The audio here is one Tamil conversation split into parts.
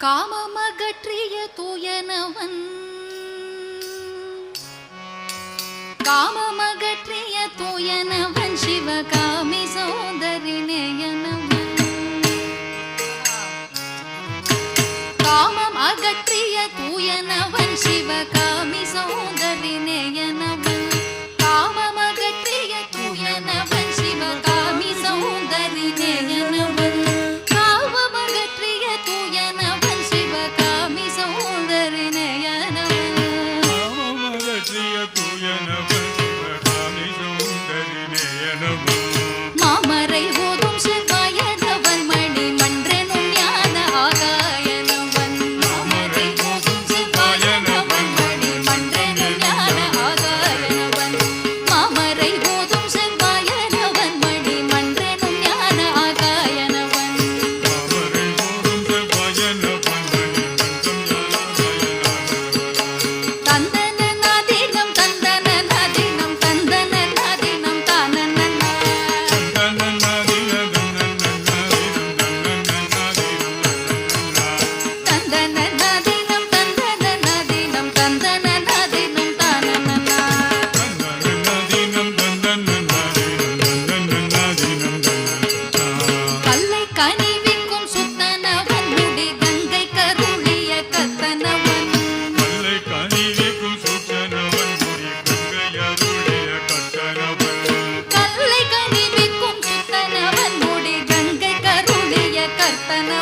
காமமகற்றிய தூயனவன். காமமகற்றிய தூயனவன் சிவகாமி சோதரி நேயனவன். காமம் அகற்றிய தூயனவன் Satan.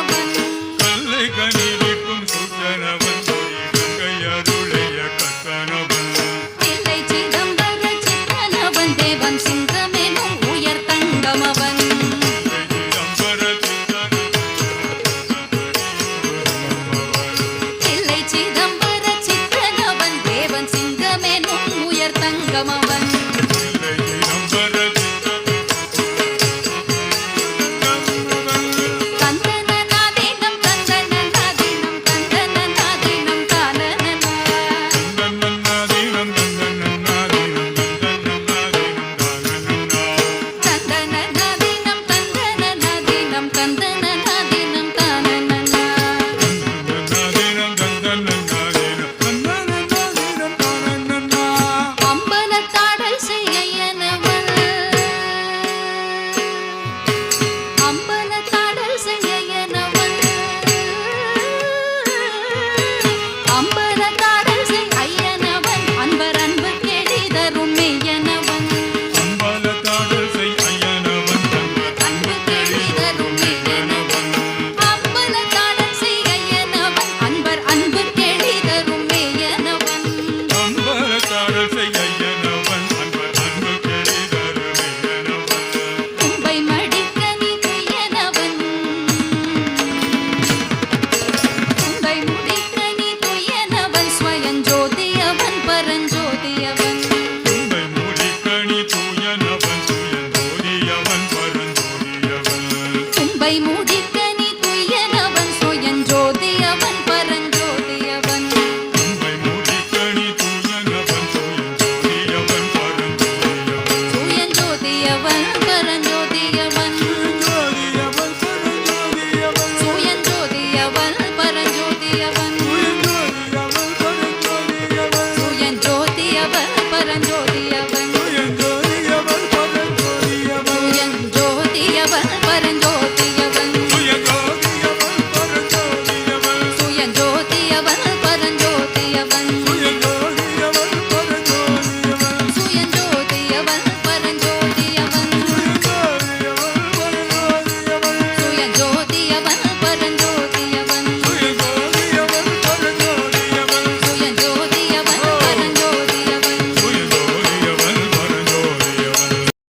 பாடல் செய்ய பரஞ்சோதி அவன்